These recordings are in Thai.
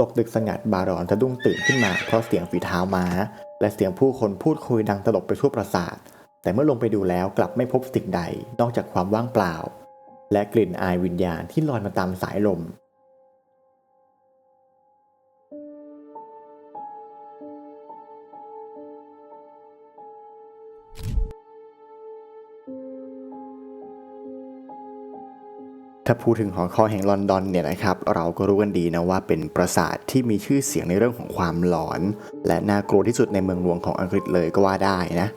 ตกดึกสงัดบารอนสะดุ้งตื่นขึ้นมาเพราะเสียงฝีเท้าม้า และเสียงผู้คนพูดคุยดังตลบไปทั่วปราสาท แต่เมื่อลงไปดูแล้วกลับไม่พบสิ่งใดนอกจากความว่างเปล่า และกลิ่นอายวิญญาณที่ลอยมาตามสายลม ถ้าพูดถึงหอคอยแห่งลอนดอนเนี่ยนะครับ เราก็รู้กันดีนะว่าเป็นปราสาทที่มีชื่อเสียงในเรื่องของความหลอน และน่ากลัวที่สุดในเมืองหลวงของอังกฤษเลยก็ว่าได้นะ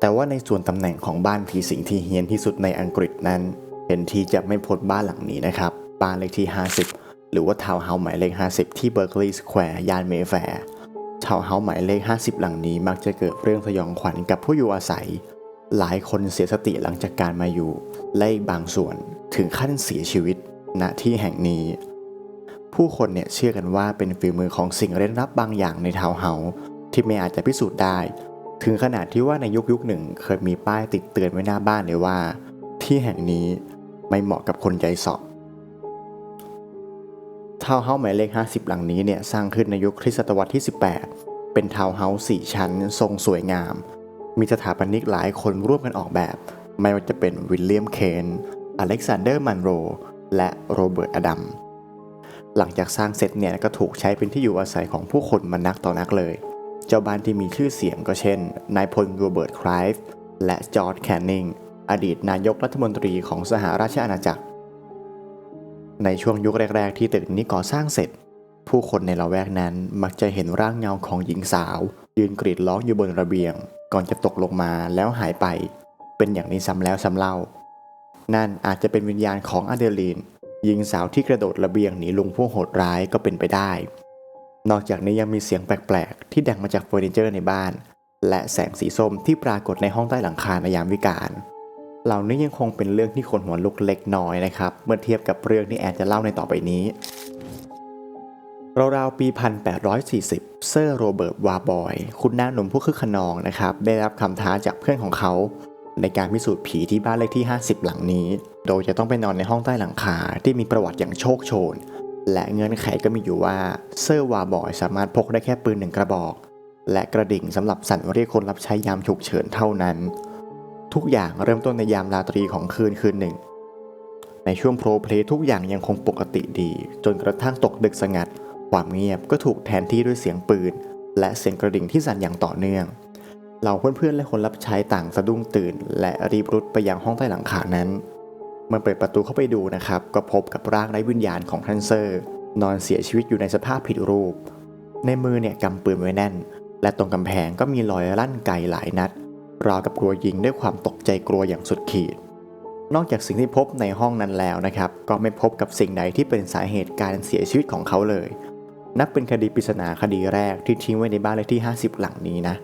แต่ว่าในส่วนตำแหน่งของบ้านผีสิงที่เฮี้ยนที่สุดในอังกฤษนั้น เป็นที่จะไม่พ้นบ้านหลังนี้นะครับ บ้านเลขที่ 50 หรือว่าทาวน์เฮาส์หมายเลข 50 ที่เบอร์กลีย์สแควร์ย่านเมแฟร์ทาวน์เฮาส์หมายเลข 50 หลังนี้มักจะเกิดเรื่องสยองขวัญกับผู้อยู่อาศัย หลายคนเสียสติหลังจากการมาอยู่และอีกบางส่วนถึงขั้นเสียชีวิตณที่แห่งนี้ ผู้คนเนี่ยเชื่อกันว่าเป็นฝีมือของสิ่งเร้นลับบางอย่างในทาวเฮาที่ไม่อาจจะพิสูจน์ได้ ถึงขนาดที่ว่าในยุคยุคหนึ่งเคยมีป้ายติดเตือนไว้หน้าบ้านเลยว่า ที่แห่งนี้ไม่เหมาะกับคนใจสอบทาวน์เฮาส์หมายเลข 50 หลังนี้เนี่ยสร้างขึ้นในยุคคริสตศตวรรษที่ 18 เป็นทาวน์เฮาส์4ชั้น ทรงสวยงาม มีสถาปนิกหลายคนร่วมกันออกแบบ ไม่ว่าจะเป็นวิลเลียมเคนอเล็กซานเดอร์มันโร และโรเบิร์ตอดัมหลังจากสร้างเสร็จเนี่ยก็ถูกใช้เป็นที่อยู่อาศัยของผู้คนมานักต่อนักเลย เจ้าบ้านที่มีชื่อเสียงก็เช่น นายพลโรเบิร์ตไครฟ์และจอร์ดแคนนิงอดีตนายกรัฐมนตรีของสหราชอาณาจักร ในช่วงยุคแรก ๆ ที่ตึกนี้ก่อสร้างเสร็จ ผู้คนในละแวกนั้นมักจะเห็นร่างเงาของหญิงสาว ยืนกรีดร้องอยู่บนระเบียง ก่อนจะตกลงมาแล้วหายไป เป็นอย่างนี้ซ้ำแล้วซ้ำเล่า นั่นอาจจะเป็นวิญญาณของอเดลีนหญิงสาวที่กระโดดระเบียงหนีลุงผู้โหดร้ายก็เป็นไปได้ นอกจากนี้ยังมีเสียงแปลกๆ ที่ดังมาจากเฟอร์นิเจอร์ในบ้าน และแสงสีส้มที่ปรากฏในห้องใต้หลังคาในยามวิกาลเหล่านี้ยังคงเป็นเรื่องที่คนหัวลุกเล็กน้อยนะครับ เมื่อเทียบกับเรื่องที่แอนจะเล่าในต่อไปนี้ ราวๆปี 1840 เซอร์โรเบิร์ตวาบอย คุณหน้าหนุ่มผู้คึกขนองนะครับ ได้รับคำท้าจากเพื่อนของเขา ในการพิสูจน์ผีที่บ้านเลขที่ 50 หลังนี้ โดยจะต้องไปนอนในห้องใต้หลังคาที่มีประวัติอย่างโชคโชน และเงื่อนไขก็มีอยู่ว่าเซอร์วาบอยสามารถพกได้แค่ปืนหนึ่งกระบอก และกระดิ่งสำหรับสั่นเรียกคนรับใช้ยามฉุกเฉินเท่านั้น ทุกอย่างเริ่มต้นในยามราตรีของคืนคืนหนึ่งในช่วงโปรเพลทุกอย่างยังคงปกติดี จนกระทั่งตกดึกสงัด ความเงียบก็ถูกแทนที่ด้วยเสียงปืน และเสียงกระดิ่งที่สั่นอย่างต่อเนื่อง เหล่าเพื่อนๆและคนรับใช้ต่างสะดุ้งตื่น และรีบรุดไปยังห้องใต้หลังคานั้น เมื่อเปิดประตูเข้าไปดูนะครับ ก็พบกับร่างไร้วิญญาณของท่านเซอร์ นอนเสียชีวิตอยู่ในสภาพผิดรูป ในมือเนี่ยกำปืนไว้แน่น และตรงกำแพงก็มีรอยลั่นไกหลายนัด ราวกับกลัวยิงด้วยความตกใจกลัวอย่างสุดขีดนอกจากสิ่งที่พบในห้องนั้นแล้วนะครับ ก็ไม่พบกับสิ่งใดที่เป็นสาเหตุการเสียชีวิตของเขาเลย นับเป็นคดีปริศนาคดีแรกที่ทิ้งไว้ในบ้านเลขที่ 50 หลังนี้นะ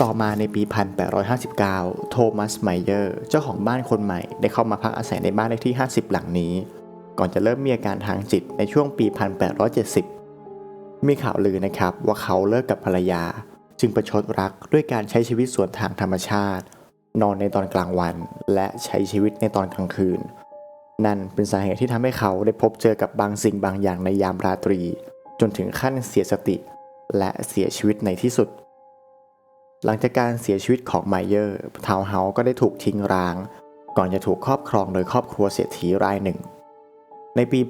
ต่อมาในปี 1859 โทมัสไมเยอร์เจ้าของบ้านคนใหม่ได้เข้ามาพักอาศัยในบ้านเลขที่ 50 หลังนี้ ก่อนจะเริ่มมีอาการทางจิตในช่วงปี 1870 มีข่าวลือนะครับว่าเขาเลิกกับภรรยา จึงประชดรักด้วยการใช้ชีวิตสวนทางธรรมชาติ นอนในตอนกลางวัน และใช้ชีวิตในตอนกลางคืน นั่นเป็นสาเหตุที่ทำให้เขาได้พบเจอกับบางสิ่งบางอย่างในยามราตรี จนถึงขั้นเสียสติ และเสียชีวิตในที่สุด หลังจากการเสียชีวิตของไมเยอร์ทาวเฮาส์ก็ได้ถูกทิ้งร้าง ก่อนจะถูกครอบครองโดยครอบครัวเศรษฐีรายหนึ่ง ในปี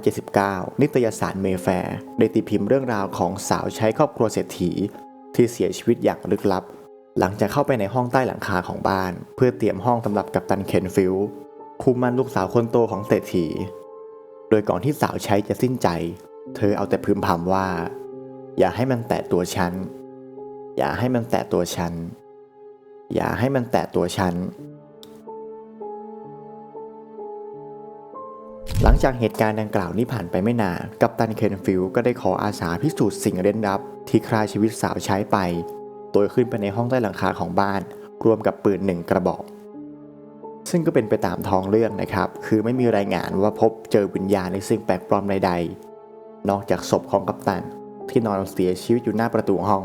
1879 นิตยสารเมแฟร์ได้ตีพิมพ์เรื่องราวของสาวใช้ครอบครัวเศรษฐี ที่เสียชีวิตอย่างลึกลับ หลังจากเข้าไปในห้องใต้หลังคาของบ้าน เพื่อเตรียมห้องสำหรับกัปตันเคนฟิลคู่มั่นลูกสาวคนโตของเศรษฐี โดยก่อนที่สาวใช้จะสิ้นใจ เธอเอาแต่พึมพำว่า อย่าให้มันแตะตัวฉัน อย่าให้มันแตะตัวฉัน อย่าให้มันแตะตัวฉัน หลังจากเหตุการณ์ดังกล่าวนี้ผ่านไปไม่นานกัปตันเคนฟิลก็ได้ขออาสาพิสูจน์สิ่งเร้นลับ ที่ฆ่าชีวิตสาวใช้ไป โดยขึ้นไปในห้องใต้หลังคาของบ้าน รวมกับปืนหนึ่งกระบอกซึ่งก็เป็นไปตามท้องเรื่องนะครับ คือไม่มีรายงานว่าพบเจอวิญญาณในสิ่งแปลกปลอมใดๆ นอกจากศพของกัปตันที่นอนเสียชีวิตอยู่หน้าประตูห้อง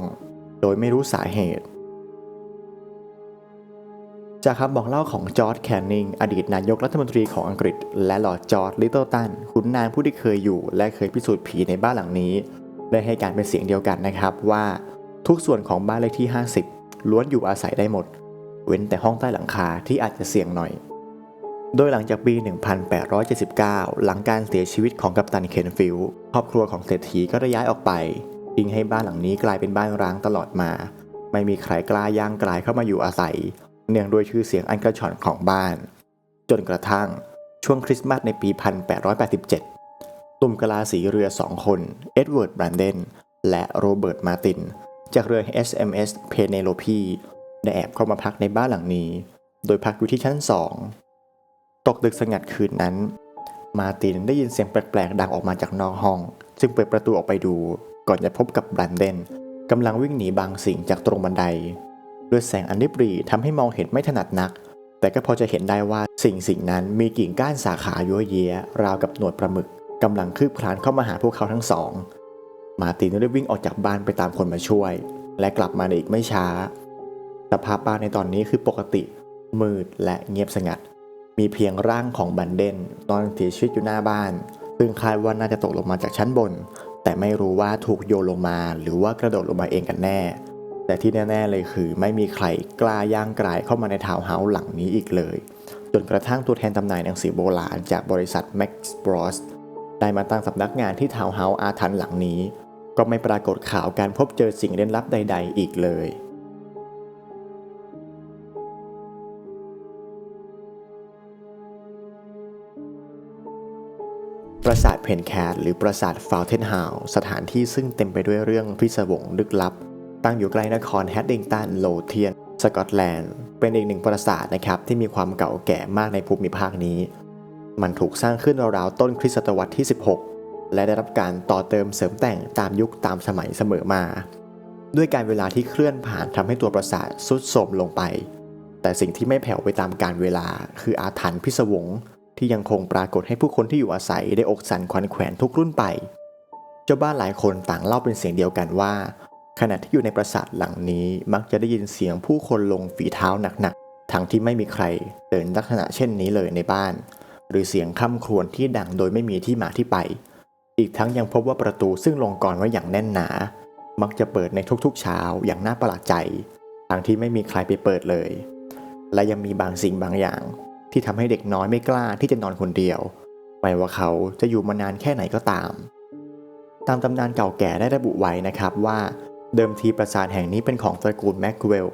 โดยไม่รู้สาเหตุ จากคำบอกเล่าของจอร์จแคนนิง อดีตนายกรัฐมนตรีของอังกฤษ และหลอดจอร์จลิตเติลตันขุนนางผู้ที่เคยอยู่ และเคยพิสูจน์ผีในบ้านหลังนี้ ได้ให้การเป็นเสียงเดียวกันนะครับว่าทุกส่วนของบ้านเลขที่ 50 ล้วนอยู่อาศัยได้หมด เว้นแต่ห้องใต้หลังคาที่อาจจะเสี่ยงหน่อย โดยหลังจากปี 1879 หลังการเสียชีวิตของกัปตันเคนฟิลด์ครอบครัวของเศรษฐีก็ได้ย้ายออกไปทิ้งให้บ้านหลังนี้กลายเป็นบ้านร้างตลอดมา ไม่มีใครกล้าย่างกลายเข้ามาอยู่อาศัย เนื่องด้วยชื่อเสียงอันกระชอนของบ้าน จนกระทั่งช่วงคริสต์มาสในปี 1887 ตุ่มกะลาสีเรือสองคน เอ็ดเวิร์ด แบรนเดน และโรเบิร์ต มาติน จากเรือ HMS Penelope ได้แอบเข้ามาพักในบ้านหลังนี้ โดยพักอยู่ที่ชั้นสอง ตกดึกสงัดคืนนั้น มาตินได้ยินเสียงแปลกๆ ดังออกมาจากนอกห้อง จึงเปิดประตูออกไปดู ก่อนจะพบกับบรันเดนกำลังวิ่งหนีบางสิ่งจากตรงบันได ด้วยแสงอันริบหรี่ทำให้มองเห็นไม่ถนัดนัก แต่ก็พอจะเห็นได้ว่าสิ่งสิ่งนั้นมีกิ่งก้านสาขายั่วเยยราวกับหนวดปลาหมึกกำลังคืบคลานเข้ามาหาพวกเขาทั้งสอง มาตินได้วิ่งออกจากบ้านไปตามคนมาช่วย และกลับมาในอีกไม่ช้าสภาพบ้านในตอนนี้คือปกติ มืดและเงียบสงัด มีเพียงร่างของบันเดนนอนเสียชีวิตอยู่หน้าบ้าน ซึ่งคาดว่าน่าจะตกลงมาจากชั้นบน แต่ไม่รู้ว่าถูกโยนลงมา หรือว่ากระโดดลงมาเองกันแน่ แต่ที่แน่ๆเลยคือ ไม่มีใครกล้าย่างกลายเข้ามาในทาวน์เฮาส์หลังนี้อีกเลย จนกระทั่งตัวแทนจำหน่ายหนังสือโบราณจากบริษัท Max Bros ได้มาตั้งสำนักงานที่ทาวน์เฮาส์อาถรรพ์หลังนี้ ก็ไม่ปรากฏข่าวการพบเจอสิ่งเร้นลับใด ๆ อีกเลย ปราสาทเพนแคทหรือปราสาทฟาวเทนฮาส์สถานที่ซึ่งเต็มไปด้วยเรื่องพิศวงลึกลับ ตั้งอยู่ใกล้นครแฮดดิงตันโลเทียน สกอตแลนด์ เป็นอีกหนึ่งปราสาทนะครับที่มีความเก่าแก่มากในภูมิภาคนี้ มันถูกสร้างขึ้นราวๆต้นคริสตศตวรรษที่ 16 และได้รับการต่อเติมเสริมแต่งตามยุคตามสมัยเสมอมา ด้วยการเวลาที่เคลื่อนผ่านทำให้ตัวปราสาททรุดโทรมลงไป แต่สิ่งที่ไม่แผ่วไปตามการเวลา คืออาถรรพ์พิศวง ที่ยังคงปรากฏให้ผู้คนที่อยู่อาศัยได้อกสั่นขวัญแขวนทุกรุ่นไป เจ้าบ้านหลายคนต่างเล่าเป็นเสียงเดียวกันว่า ขณะที่อยู่ในปราสาทหลังนี้มักจะได้ยินเสียงผู้คนลงฝีเท้าหนักๆ ทั้งที่ไม่มีใครเดินลักษณะเช่นนี้เลยในบ้าน หรือเสียงค่ำครวญที่ดังโดยไม่มีที่มาที่ไป อีกทั้งยังพบว่าประตูซึ่งลงกรไว้อย่างแน่นหนา มักจะเปิดในทุกๆ เช้าอย่างน่าประหลาดใจ ทั้งที่ไม่มีใครไปเปิดเลย และยังมีบางสิ่งบางอย่าง ที่ทำให้เด็กน้อยไม่กล้าที่จะนอนคนเดียวไม่ว่าเขาจะอยู่มานานแค่ไหนก็ตาม ตามตำนานเก่าแก่ได้ระบุไว้นะครับว่าเดิมทีปราสาทแห่งนี้เป็นของตระกูลแม็กเวล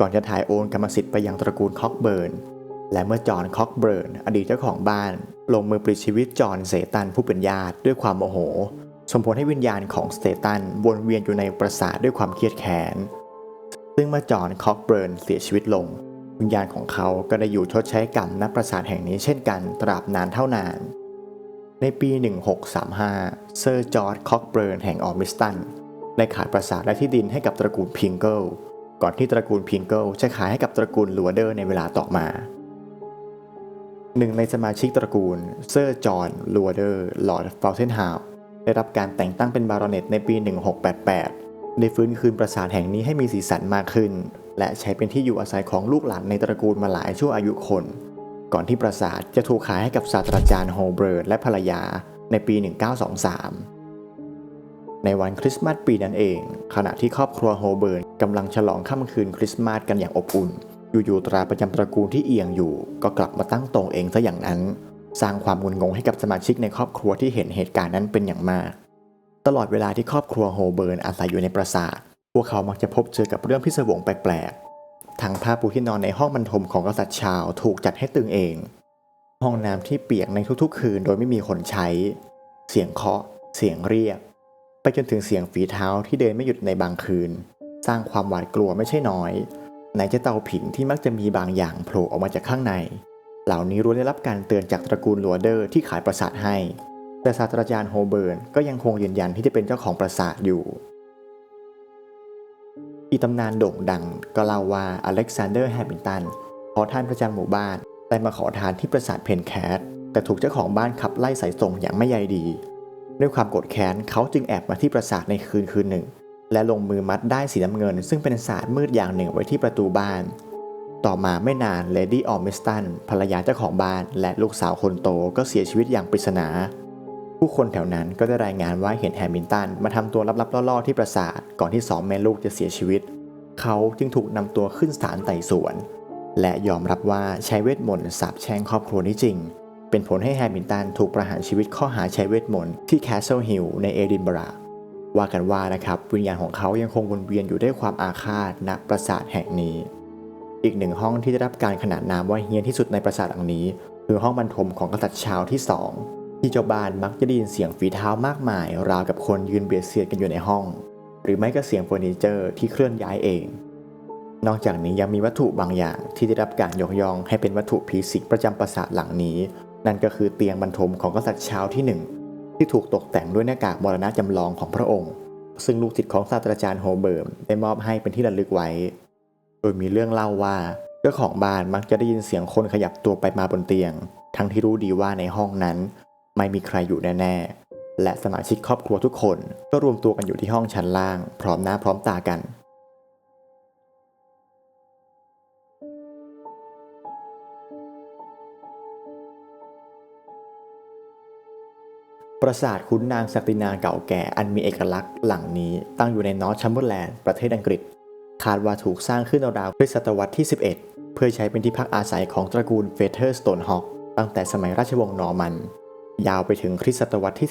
ก่อนจะถ่ายโอนกรรมสิทธิ์ไปยังตระกูลคอกเบิร์น และเมื่อจอห์นคอกเบิร์น อดีตเจ้าของบ้าน ลงมือปลิดชีวิตจอห์นเซตันผู้เป็นญาติด้วยความโมโห ส่งผลให้วิญญาณของสเตตันวนเวียนอยู่ในปราสาทด้วยความเครียดแค้น ซึ่งเมื่อจอห์นคอกเบิร์นเสียชีวิตลง วิญญาณของเขาก็ได้อยู่ชดใช้กรรมณปราสาทแห่งนี้เช่นกันตราบนานเท่านาน ในปี 1635 เซอร์จอร์จคอกเบิร์นแห่งออมิสตันได้ขายปราสาทและที่ดินให้กับตระกูลพิงเกิลก่อนที่ตระกูลพิงเกิลจะขายให้กับตระกูลลัวเดอร์ในเวลาต่อมาหนึ่งในสมาชิกตระกูลเซอร์จอห์นลัวเดอร์ลอร์ดฟาวเทนฮาวได้รับการแต่งตั้งเป็นบารอเนตในปี 1688 ได้ฟื้นคืนปราสาทแห่งนี้ให้มีสีสันมากขึ้น และใช้เป็นที่อยู่อาศัยของลูกหลานในตระกูลมาหลายชั่วอายุคน ก่อนที่ปราสาทจะถูกขายให้กับศาสตราจารย์โฮเบิร์ตและภรรยาในปี 1923 ในวันคริสต์มาสปีนั้นเอง ขณะที่ครอบครัวโฮเบิร์นกำลังฉลองค่ำคืนคริสต์มาสกันอย่างอบอุ่น อยู่ๆตราประจำตระกูลที่เอียงอยู่ ก็กลับมาตั้งตรงเองซะอย่างนั้น สร้างความงุนงงให้กับสมาชิกในครอบครัวที่เห็นเหตุการณ์นั้นเป็นอย่างมาก ตลอดเวลาที่ครอบครัวโฮเบิร์นอาศัยอยู่ในปราสาท พวกเขามักจะพบเจอกับเรื่องพิศวงแปลกๆ ทั้งผ้าปูที่นอนในห้องบรรทมของกษัตริย์ชาวถูกจัดให้ตึงเอง ห้องน้ำที่เปียกในทุกๆ คืนโดยไม่มีคนใช้ เสียงเคาะ เสียงเรียก ไปจนถึงเสียงฝีเท้าที่เดินไม่หยุดในบางคืน สร้างความหวาดกลัวไม่ใช่น้อยไหนจะเตาผิงที่มักจะมีบางอย่างโผล่ออกมาจากข้างใน เหล่านี้รู้ได้รับการเตือนจากตระกูลลัวเดอร์ที่ขายปราสาทให้ แต่ศาสตราจารย์โฮเบิร์นก็ยังคงยืนยันที่จะเป็นเจ้าของปราสาทอยู่ อีตำนานโด่งดัง ก็เล่าว่าอเล็กซานเดอร์แฮมิลตันขอทานประจำหมู่บ้านได้มาขอทานที่ปราสาทเพนแคทแต่ถูกเจ้าของบ้านขับไล่สายส่งอย่างไม่ใยดี ด้วยความโกรธแค้นเขาจึงแอบมาที่ปราสาทในคืนคืนหนึ่ง และลงมือมัดได้สีน้ำเงิน ซึ่งเป็นศาสตร์มืดอย่างหนึ่งไว้ที่ประตูบ้าน ต่อมาไม่นานเลดี้ออมมิสตันภรรยาเจ้าของบ้าน และลูกสาวคนโตก็เสียชีวิตอย่างปริศนา ผู้คนแถวนั้นก็ได้รายงานว่าเห็นแฮมิลตันมาทำตัวลับๆล่อๆที่ปราสาทก่อนที่สองแม่ลูกจะเสียชีวิต เขาจึงถูกนำตัวขึ้นศาลไต่สวน และยอมรับว่าใช้เวทมนต์สาบแช่งครอบครัวนี้จริง เป็นผลให้แฮมิลตันถูกประหารชีวิตข้อหาใช้เวทมนต์ที่แคสเซิลฮิลในเอดินบะระว่ากันว่านะครับวิญญาณของเขายังคงวนเวียนอยู่ด้วยความอาฆาตณปราสาทแห่งนี้ อีกหนึ่งห้องที่ได้รับการขนานนามว่าเฮียนที่สุดในปราสาทหลังนี้ คือห้องบรรทมของกษัตริย์ชาวที่สอง ที่เจ้าบ้านมักจะได้ยินเสียงฝีเท้ามากมาย ราวกับคนยืนเบียดเสียดกันอยู่ในห้อง หรือไม่ก็เสียงเฟอร์นิเจอร์ที่เคลื่อนย้ายเอง นอกจากนี้ยังมีวัตถุบางอย่างที่ได้รับการยกย่องให้เป็นวัตถุผีสิงประจำปราสาทหลังนี้ นั่นก็คือเตียงบรรทมของกษัตริย์ชาวที่หนึ่งที่ถูกตกแต่งด้วยหน้ากากมรณะจำลองของพระองค์ ซึ่งลูกศิษย์ของศาสตราจารย์โฮเบิร์มได้มอบให้เป็นที่ระลึกไว้ โดยมีเรื่องเล่าว่าเจ้าของบ้านมักจะได้ยินเสียงคนขยับตัวไปมาบนเตียง ทั้งที่รู้ดีว่าในห้องนั้น ไม่มีใครอยู่แน่ๆ และสมาชิกครอบครัวทุกคนก็รวมตัวกันอยู่ที่ห้องชั้นล่าง พร้อมหน้าพร้อมตากัน ปราสาทขุนนางศักดินาเก่าแก่อันมีเอกลักษณ์หลังนี้ตั้งอยู่ในนอร์ทชัมเบอร์แลนด์ประเทศอังกฤษ คาดว่าถูกสร้างขึ้นราวๆคริสตศตวรรษที่ 11 เพื่อใช้เป็นที่พักอาศัยของตระกูลเฟเธอร์สโตนฮอกตั้งแต่สมัยราชวงศ์นอร์มัน ยาวไปถึงคริสตศตวรรษที่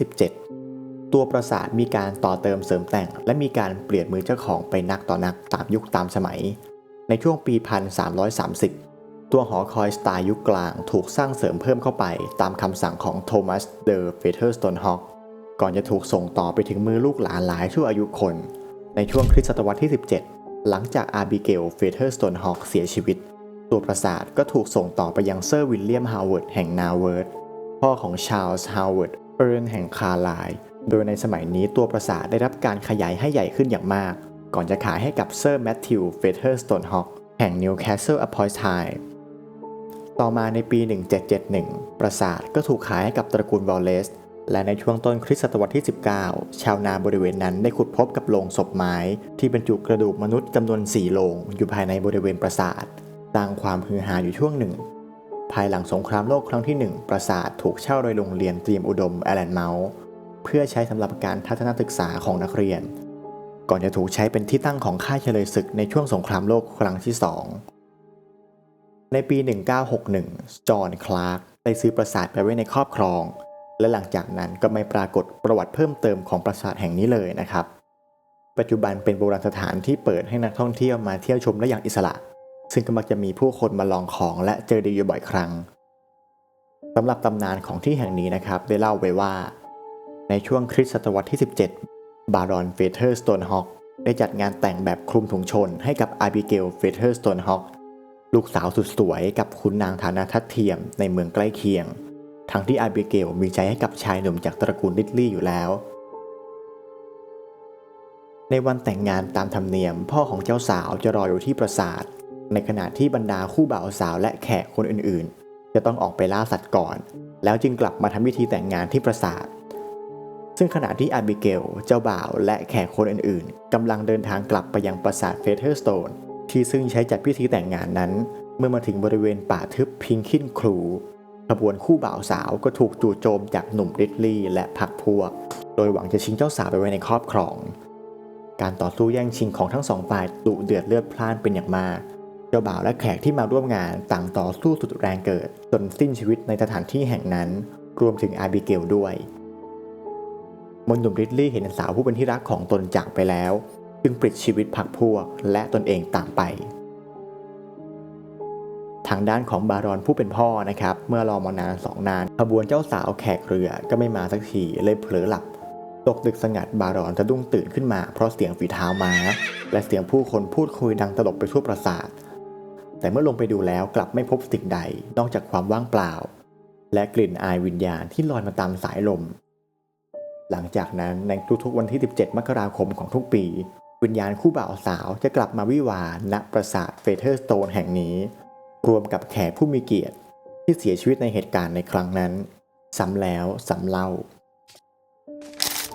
17 ตัวปราสาทมีการต่อเติมเสริมแต่ง และมีการเปลี่ยนมือเจ้าของไปนักต่อนักตามยุคตามสมัย ในช่วงปี 1330 ตัวหอคอยสไตล์ยุคกลางถูกสร้างเสริมเพิ่มเข้าไปตามคำสั่งของโทมัสเดอร์เฟเธอร์สโตนฮอกก่อนจะถูกส่งต่อไปถึงมือลูกหลานหลายชั่วอายุคน ในช่วงคริสตศตวรรษที่ 17 หลังจากอาร์บิเกลเฟเธอร์สโตนฮอกเสียชีวิต ตัวปราสาทก็ถูกส่งต่อไปยังเซอร์วิลเลียมฮาวเวิร์ดแห่งนาเวิร์ด พ่อของชาลส์ฮาวเวิร์ดเอิร์นแห่งคาร์ไลน์โดยในสมัยนี้ตัวปราสาทได้รับการขยายให้ใหญ่ขึ้นอย่างมาก ก่อนจะขายให้กับเซอร์แมทธิวเฟเธอร์สโตนฮอกแห่งนิวแคสเซิลอพอยส์ไทต่อมาในปี 1771 ปราสาทก็ถูกขายให้กับตระกูลวอลเลสและในช่วงต้นคริสตศตวรรษที่ 19 ชาวนาบริเวณนั้นได้ขุดพบกับโลงศพไม้ ที่บรรจุกระดูกมนุษย์จำนวน 4 โลง อยู่ภายในบริเวณปราสาทสร้างความฮือฮาอยู่ช่วงหนึ่ง ภายหลังสงครามโลกครั้งที่ 1 ปราสาทถูกเช่าโดยโรงเรียนเตรียมอุดมแอลแลนเมาส์เพื่อใช้สำหรับการทัศนศึกษาของนักเรียน ก่อนจะถูกใช้เป็นที่ตั้งของค่ายเฉลยศึกในช่วงสงครามโลกครั้งที่ 2 ในปี 1961 จอห์น คลาร์กได้ซื้อปราสาทไปไว้ในครอบครอง และหลังจากนั้นก็ไม่ปรากฏประวัติเพิ่มเติมของปราสาทแห่งนี้เลยนะครับ ปัจจุบันเป็นโบราณสถานที่เปิดให้นักท่องเที่ยวมาเที่ยวชมได้อย่างอิสระ ซึ่งก็มักจะมีผู้คนมาลองของและเจอดีอยู่บ่อยครั้งสำหรับตำนานของที่แห่งนี้นะครับ ได้เล่าไว้ว่า ในช่วงคริสตศตวรรษที่ 17 บารอนเฟเธอร์สโตนฮอกได้จัดงานแต่งแบบคลุมถุงชนให้กับอาบิเกลเฟเธอร์สโตนฮอกลูกสาวสุดสวยกับคุณนางฐานะทัดเทียมในเมืองใกล้เคียง ทั้งที่อาบิเกลมีใจให้กับชายหนุ่มจากตระกูลลิตลี่อยู่แล้ว ในวันแต่งงานตามธรรมเนียม พ่อของเจ้าสาวจะรออยู่ที่ปราสาท ในขณะที่บรรดาคู่บ่าวสาวและแขกคนอื่นๆ จะต้องออกไปล่าสัตว์ก่อน แล้วจึงกลับมาทำพิธีแต่งงานที่ปราสาท ซึ่งขณะที่อาบิเกล เจ้าบ่าวและแขกคนอื่นๆกำลังเดินทางกลับไปยังปราสาทเฟเธอร์สโตนที่ซึ่งใช้จัดพิธีแต่งงานนั้น เมื่อมาถึงบริเวณป่าทึบพิงคินครูขบวนคู่บ่าวสาวก็ถูกจู่โจมจากหนุ่มริดลี่และพรรคพวก โดยหวังจะชิงเจ้าสาวไปไว้ในครอบครอง การต่อสู้แย่งชิงของทั้งสองฝ่ายดุเดือดเลือดพล่านเป็นอย่างมาก จ้าบ่าวและแขกที่มาร่วมงานต่างต่อสู้สุดแรงเกิด จนสิ้นชีวิตในสถานที่แห่งนั้น รวมถึงอาบิเกลด้วยมนหนุ่มริดลี่เห็นสาวผู้เป็นที่รักของตนจากไปแล้ว จึงปลิดชีวิตพรรคพวกและตนเองตามไป ทางด้านของบารอนผู้เป็นพ่อนะครับ เมื่อรอมานานสองนานขบวนเจ้าสาวแขกเรือก็ไม่มาสักทีเลยเผลอหลับตกดึกสงัดบารอนจะดุ้งตื่นขึ้นมาเพราะเสียงฝีเท้าม้า และเสียงผู้คนพูดคุยดังตลบไปทั่วปราสาท แต่เมื่อลงไปดูแล้วกลับไม่พบสิ่งใดนอกจากความว่างเปล่า และกลิ่นอายวิญญาณที่ลอยมาตามสายลม หลังจากนั้นในทุกๆวันที่ 17 มกราคมของทุกปี วิญญาณคู่บ่าวสาวจะกลับมาวิวาห์ณปราสาทเฟเธอร์สโตนแห่งนี้ รวมกับแขกผู้มีเกียรติที่เสียชีวิตในเหตุการณ์ในครั้งนั้นซ้ำแล้วซ้ำเล่า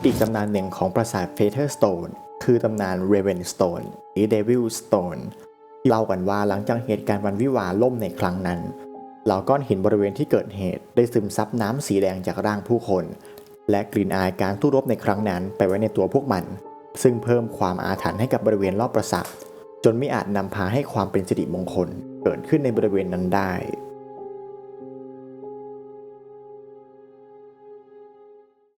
อีกตำนานหนึ่งของปราสาทเฟเธอร์สโตนคือตำนานเรเวนสโตนหรือเดวิลสโตน เล่ากันว่าหลังจากเหตุการณ์วันวิวาล่มในครั้งนั้นเหล่าก้อนหินบริเวณที่เกิดเหตุ ได้ซึมซับน้ำสีแดงจากร่างผู้คน และกลิ่นอายการสู้รบในครั้งนั้นไปไว้ในตัวพวกมัน ซึ่งเพิ่มความอาถรรพ์ให้กับบริเวณรอบปราสาทจนไม่อาจนำพาให้ความเป็นสิริมงคลเกิดขึ้นในบริเวณนั้นได้